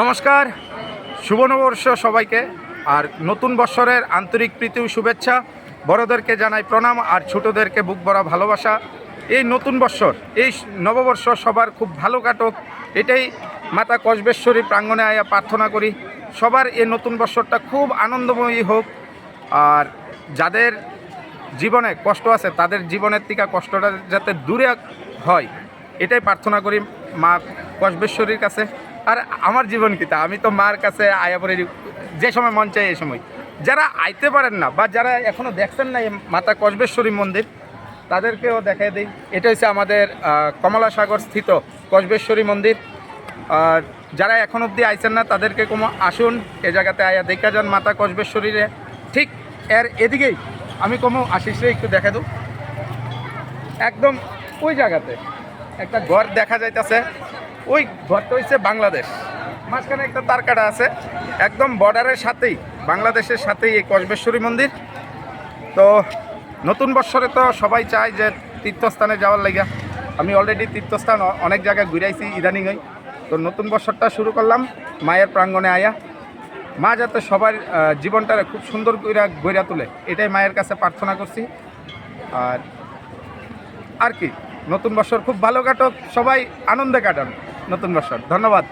নমস্কার শুভ নববর্ষ সবাইকে, আর নতুন বৎসরের আন্তরিক প্রীতি শুভেচ্ছা। বড়দেরকে জানাই প্রণাম, আর ছোটদেরকে বুক ভরা ভালোবাসা। এই নতুন বৎসর এই নববর্ষ সবার খুব ভালো কাটক, এটাই মাতা কসবেশ্বরী প্রাঙ্গণে আয়া প্রার্থনা করি। সবার এই নতুন বৎসরটা খুব আনন্দময়ী হোক, আর যাদের জীবনে কষ্ট আছে, তাদের জীবনের থেকে কষ্টটা যাতে দূরে হয়, এটাই প্রার্থনা করি মা কসবেশ্বরীর কাছে। আর আমার জীবন কিতা আমি তো মার কাছে আয়া পড়ে যে সময় মন চাই এই সময়। যারা আইতে পারেন না বা যারা এখনও দেখছেন না মাতা কসবেশ্বরী মন্দির, তাদেরকেও দেখাই দিই। এটা হচ্ছে আমাদের কমলা সাগর স্থিত কসবেশ্বরী মন্দির। আর যারা এখন অবধি আইছেন না, তাদেরকে কোনো আসুন, এ জায়গাতে আয়া দেখা যান মাতা কসবেশ্বরীরে। ঠিক এর এদিকেই আমি কোনো আশিসে একটু দেখা দেব একদম ওই জায়গাতে একটা ঘর দেখা যাইতেছে। ওই ঘরটা হচ্ছে বাংলাদেশ। মাঝখানে একটা তারকাটা আছে, একদম বর্ডারের সাথেই, বাংলাদেশের সাথেই এই কসবেশ্বরী মন্দির। তো নতুন বৎসরে তো সবাই চায় যে তীর্থস্থানে যাওয়ার লাগা। আমি অলরেডি তীর্থস্থান অনেক জায়গায় ঘুরাইছি ইদানিংই তো নতুন বৎসরটা শুরু করলাম, মায়ের প্রাঙ্গণে আয়া। মা যাতে সবার জীবনটারে খুব সুন্দর করে গড়িয়া তোলে, এটাই মায়ের কাছে প্রার্থনা করছি। আর আর কি, নতুন বছর খুব ভালো কাটক, সবাই আনন্দে কাটান। নতুন বছর। ধন্যবাদ।